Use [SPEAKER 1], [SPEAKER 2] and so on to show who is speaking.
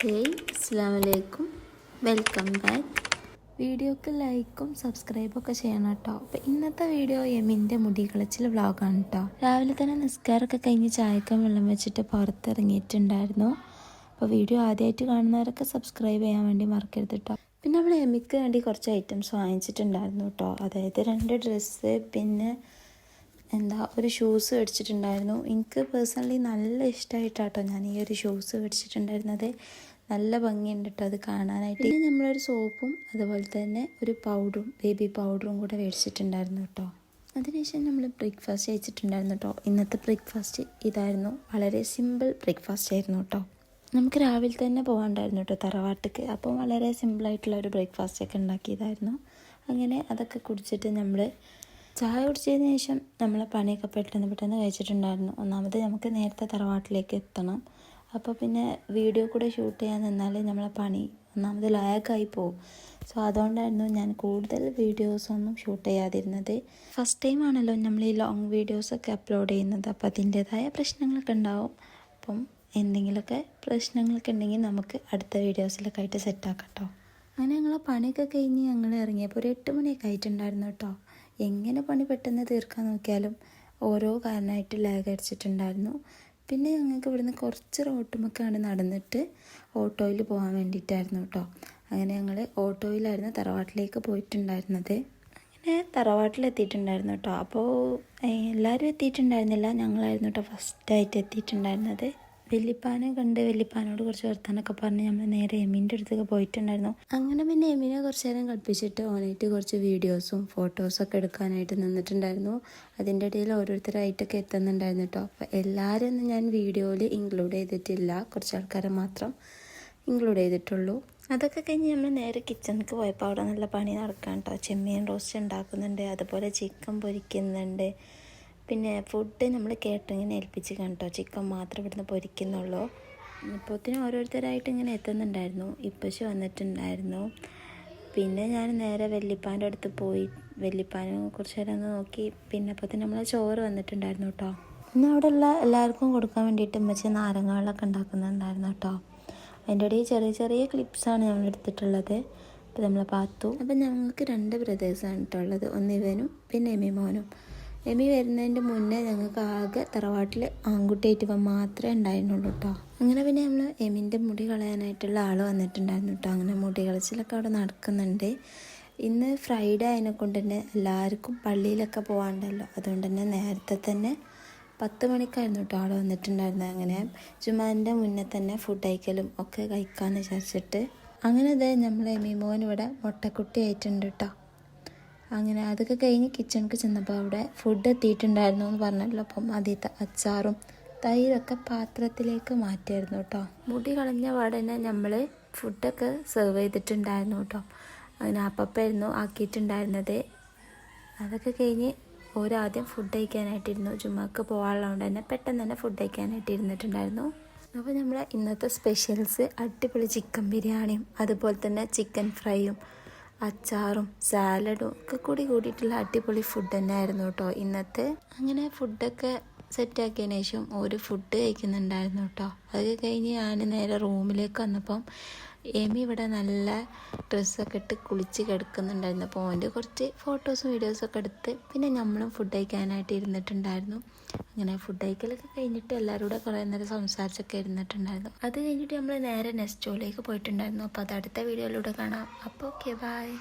[SPEAKER 1] Hey അസ്സാമലൈക്കും welcome back. വീഡിയോക്ക് ലൈക്കും സബ്സ്ക്രൈബും ഒക്കെ ചെയ്യണം കേട്ടോ. അപ്പോൾ ഇന്നത്തെ വീഡിയോ എമിന്റെ മുടി കളച്ചിൽ വ്ളോഗാണ് കേട്ടോ. രാവിലെ തന്നെ നിസ്കാരമൊക്കെ കഴിഞ്ഞ് ചായക്കം വെള്ളം വെച്ചിട്ട് പുറത്തിറങ്ങിയിട്ടുണ്ടായിരുന്നു. അപ്പോൾ വീഡിയോ ആദ്യമായിട്ട് കാണുന്നവരൊക്കെ സബ്സ്ക്രൈബ് ചെയ്യാൻ വേണ്ടി മറക്കരുത് കേട്ടോ. പിന്നെ നമ്മൾ എമിക്ക് വേണ്ടി കുറച്ച് ഐറ്റംസ് വാങ്ങിച്ചിട്ടുണ്ടായിരുന്നു കേട്ടോ. അതായത് രണ്ട് ഡ്രസ്സ് പിന്നെ എന്താ ഒരു ഷൂസ് മേടിച്ചിട്ടുണ്ടായിരുന്നു. എനിക്ക് പേഴ്സണലി നല്ല ഇഷ്ടമായിട്ടാട്ടോ ഞാൻ ഈ ഒരു ഷൂസ് മേടിച്ചിട്ടുണ്ടായിരുന്നത്. നല്ല ഭംഗിയുണ്ട് കേട്ടോ അത് കാണാനായിട്ട്. പിന്നെ നമ്മളൊരു സോപ്പും അതുപോലെ തന്നെ ഒരു പൗഡറും ബേബി പൗഡറും കൂടെ മേടിച്ചിട്ടുണ്ടായിരുന്നു കേട്ടോ അതിനുശേഷം നമ്മൾ ബ്രേക്ക്ഫാസ്റ്റ് കഴിച്ചിട്ടുണ്ടായിരുന്നു കേട്ടോ ഇന്നത്തെ ബ്രേക്ക്ഫാസ്റ്റ് ഇതായിരുന്നു. വളരെ സിമ്പിൾ ബ്രേക്ക്ഫാസ്റ്റ് ആയിരുന്നു കേട്ടോ നമുക്ക് രാവിലെ തന്നെ പോകാണ്ടായിരുന്നു കേട്ടോ തറവാട്ടിക്ക്. അപ്പോൾ വളരെ സിമ്പിളായിട്ടുള്ള ഒരു ബ്രേക്ക്ഫാസ്റ്റ് ഒക്കെ ഉണ്ടാക്കിയതായിരുന്നു. അങ്ങനെ അതൊക്കെ കുടിച്ചിട്ട് നമ്മൾ ചായ കുടിച്ചതിന് ശേഷം നമ്മൾ പണിയൊക്കെ പെട്ടെന്ന് പെട്ടെന്ന് കഴിച്ചിട്ടുണ്ടായിരുന്നു. ഒന്നാമത് നമുക്ക് നേരത്തെ തറവാട്ടിലേക്ക് എത്തണം. അപ്പോൾ പിന്നെ വീഡിയോ കൂടെ ഷൂട്ട് ചെയ്യാൻ നിന്നാൽ നമ്മളെ പണി ഒന്നാമത് ലാഗായി പോകും സോ അതുകൊണ്ടായിരുന്നു ഞാൻ കൂടുതൽ വീഡിയോസൊന്നും ഷൂട്ട് ചെയ്യാതിരുന്നത്. ഫസ്റ്റ് ടൈം ആണല്ലോ നമ്മൾ ഈ ലോങ് വീഡിയോസൊക്കെ അപ്ലോഡ് ചെയ്യുന്നത്. അപ്പോൾ അതിന്റേതായ പ്രശ്നങ്ങളൊക്കെ ഉണ്ടാവും. അപ്പം എന്തെങ്കിലുമൊക്കെ പ്രശ്നങ്ങളൊക്കെ ഉണ്ടെങ്കിൽ നമുക്ക് അടുത്ത വീഡിയോസിലൊക്കെ ആയിട്ട് സെറ്റാക്കാം കേട്ടോ. അങ്ങനെ ഞങ്ങൾ പണിയൊക്കെ കഴിഞ്ഞ് ഞങ്ങൾ ഇറങ്ങിയപ്പോൾ ഒരു എട്ട് മണിയൊക്കെ ആയിട്ടുണ്ടായിരുന്നു കേട്ടോ. എങ്ങനെ പണി പെട്ടെന്ന് തീർക്കാൻ നോക്കിയാലും ഓരോ കാരണമായിട്ട് ലാഗ് അടിച്ചിട്ടുണ്ടായിരുന്നു. പിന്നെ ഞങ്ങൾക്ക് ഇവിടുന്ന് കുറച്ച് റോട്ടുമൊക്കെയാണ് നടന്നിട്ട് ഓട്ടോയിൽ പോകാൻ വേണ്ടിയിട്ടായിരുന്നു കേട്ടോ അങ്ങനെ ഞങ്ങൾ ഓട്ടോയിലായിരുന്നു തറവാട്ടിലേക്ക് പോയിട്ടുണ്ടായിരുന്നത്. അങ്ങനെ തറവാട്ടിലെത്തിയിട്ടുണ്ടായിരുന്നു കേട്ടോ അപ്പോൾ എല്ലാവരും എത്തിയിട്ടുണ്ടായിരുന്നില്ല. ഞങ്ങളായിരുന്നു കേട്ടോ ഫസ്റ്റായിട്ട് എത്തിയിട്ടുണ്ടായിരുന്നത്. വെല്ലിപ്പാനെ കണ്ട് വെല്ലിപ്പാനോട് കുറച്ച് വർത്താനൊക്കെ പറഞ്ഞ് നമ്മൾ നേരെ എമ്മിന്റെ അടുത്തൊക്കെ പോയിട്ടുണ്ടായിരുന്നു. അങ്ങനെ പിന്നെ എമ്മിനെ കുറച്ച് നേരം കളിപ്പിച്ചിട്ട് ഓനായിട്ട് കുറച്ച് വീഡിയോസും ഫോട്ടോസൊക്കെ എടുക്കാനായിട്ട് നിന്നിട്ടുണ്ടായിരുന്നു. അതിന്റെ ഇടയിൽ ഓരോരുത്തരായിട്ടൊക്കെ എത്തുന്നുണ്ടായിരുന്നു കേട്ടോ. അപ്പോൾ എല്ലാവരും ഒന്നും ഞാൻ വീഡിയോയിൽ ഇൻക്ലൂഡ് ചെയ്തിട്ടില്ല. കുറച്ച് ആൾക്കാരെ മാത്രം ഇൻക്ലൂഡ് ചെയ്തിട്ടുള്ളൂ. അതൊക്കെ കഴിഞ്ഞ് നമ്മൾ നേരെ കിച്ചണിക്ക് പോയപ്പോൾ അവിടെ നല്ല പണി നടക്കാൻ കേട്ടോ ചെമ്മീൻ റോസ്റ്റ് ഉണ്ടാക്കുന്നുണ്ട്. അതുപോലെ ചിക്കൻ പൊരിക്കുന്നുണ്ട്. പിന്നെ ഫുഡ് നമ്മൾ കേട്ടറിങ്ങിനെ ഏൽപ്പിച്ച് കണ്ടോ? ചിക്കൻ മാത്രം ഇവിടുന്ന് പൊരിക്കുന്നുള്ളൂ. ഇപ്പോഴത്തേനും ഓരോരുത്തരായിട്ട് ഇങ്ങനെ എത്തുന്നുണ്ടായിരുന്നു. ഇപ്പശു വന്നിട്ടുണ്ടായിരുന്നു. പിന്നെ ഞാൻ നേരെ വെല്ലിപ്പാന്റെ അടുത്ത് പോയി. വെല്ലിപ്പാനെ കുറച്ച് നേരം ഒന്ന് നോക്കി. പിന്നെ അപ്പോഴത്തേനും നമ്മളെ ചോറ് വന്നിട്ടുണ്ടായിരുന്നു കേട്ടോ പിന്നെ അവിടെ ഉള്ള എല്ലാവർക്കും കൊടുക്കാൻ വേണ്ടിയിട്ട് ഉമ്മച്ചി നാരങ്ങകളൊക്കെ ഉണ്ടാക്കുന്നുണ്ടായിരുന്നു കേട്ടോ അതിന്റെ ഇടയിൽ ചെറിയ ചെറിയ ക്ലിപ്സാണ് നമ്മൾ എടുത്തിട്ടുള്ളത്. അപ്പോൾ നമ്മളെ പാത്തു. അപ്പം ഞങ്ങൾക്ക് രണ്ട് ബ്രദേഴ്സാണ് കേട്ടോ ഉള്ളത്. ഒന്ന് ഇവനും പിന്നെ എമി എമി വരുന്നതിന്റെ മുന്നേ ഞങ്ങൾക്ക് ആകെ തറവാട്ടിൽ ആൺകുട്ടിയായിട്ട് മാത്രമേ ഉണ്ടായിരുന്നുള്ളൂ കേട്ടോ അങ്ങനെ പിന്നെ നമ്മൾ എമിന്റെ മുടി കളയാനായിട്ടുള്ള ആൾ വന്നിട്ടുണ്ടായിരുന്നു കേട്ടോ അങ്ങനെ മുടി കളച്ചിലൊക്കെ അവിടെ നടക്കുന്നുണ്ട്. ഇന്ന് ഫ്രൈഡേ ആയതിനെ കൊണ്ട് തന്നെ എല്ലാവർക്കും പള്ളിയിലൊക്കെ പോകാണ്ടല്ലോ അതുകൊണ്ട് തന്നെ നേരത്തെ തന്നെ പത്ത് മണിക്കായിരുന്നു കേട്ടോ ആൾ വന്നിട്ടുണ്ടായിരുന്നത്. അങ്ങനെ ജുമാന്റെ മുന്നേ തന്നെ ഫുഡ് കഴിക്കലും ഒക്കെ കഴിക്കാമെന്ന് വിചാരിച്ചിട്ട്. അങ്ങനെ അതായത് നമ്മൾ എമി മോൻ ഇവിടെ മുട്ടക്കുട്ടി ആയിട്ടുണ്ട് കേട്ടോ അങ്ങനെ അതൊക്കെ കഴിഞ്ഞ് കിച്ചണിക്ക് ചെന്നപ്പോൾ അവിടെ ഫുഡ് എത്തിയിട്ടുണ്ടായിരുന്നു എന്ന് പറഞ്ഞല്ലോ അപ്പം ആദ്യത്തെ അച്ചാറും തൈരൊക്കെ പാത്രത്തിലേക്ക് മാറ്റിയായിരുന്നു കേട്ടോ. മുടി കളഞ്ഞ ഉടനെ നമ്മൾ ഫുഡൊക്കെ സെർവ് ചെയ്തിട്ടുണ്ടായിരുന്നു കേട്ടോ. അങ്ങനെ അപ്പപ്പായിരുന്നു ആക്കിയിട്ടുണ്ടായിരുന്നത്. അതൊക്കെ കഴിഞ്ഞ് ഓരാദ്യം ഫുഡ് കഴിക്കാനായിട്ടിരുന്നു. ചുമ്മാക്ക് പോകാനുള്ളതുകൊണ്ട് തന്നെ പെട്ടെന്ന് തന്നെ ഫുഡ് കഴിക്കാനായിട്ട് ഇരുന്നിട്ടുണ്ടായിരുന്നു അപ്പോൾ നമ്മൾ ഇന്നത്തെ സ്പെഷ്യൽസ് അടിപൊളി ചിക്കൻ ബിരിയാണിയും അതുപോലെ തന്നെ ചിക്കൻ ഫ്രൈയും അച്ചാറും സാലഡും ഒക്കെ കൂടി കൂടിയിട്ടുള്ള അടിപൊളി ഫുഡ് തന്നെയായിരുന്നു കേട്ടോ ഇന്നത്തെ. അങ്ങനെ ഫുഡൊക്കെ സെറ്റാക്കിയതിന് ശേഷം ഒരു ഫുഡ് കഴിക്കുന്നുണ്ടായിരുന്നു കേട്ടോ. അതൊക്കെ കഴിഞ്ഞ് ഞാൻ നേരെ റൂമിലേക്ക് വന്നപ്പം എമി ഇവിടെ നല്ല ഡ്രസ്സൊക്കെ ഇട്ട് കുളിച്ച് കിടക്കുന്നുണ്ടായിരുന്നു. അപ്പോൾ അവന്റെ കുറച്ച് ഫോട്ടോസും വീഡിയോസും ഒക്കെ എടുത്ത് പിന്നെ നമ്മളും ഫുഡ് കഴിക്കാനായിട്ട് ഇരുന്നിട്ടുണ്ടായിരുന്നു. അങ്ങനെ ഫുഡ് കഴിക്കലൊക്കെ കഴിഞ്ഞിട്ട് എല്ലാവരും കൂടെ കുറേ നേരം സംസാരിച്ചൊക്കെ ഇരുന്നിട്ടുണ്ടായിരുന്നു. അത് കഴിഞ്ഞിട്ട് നമ്മൾ നേരെ നെസ്റ്റോയിലേക്ക് പോയിട്ടുണ്ടായിരുന്നു. അപ്പോൾ അത് അടുത്ത വീഡിയോയിലൂടെ കാണാം. അപ്പോൾ ഓക്കെ ബായ്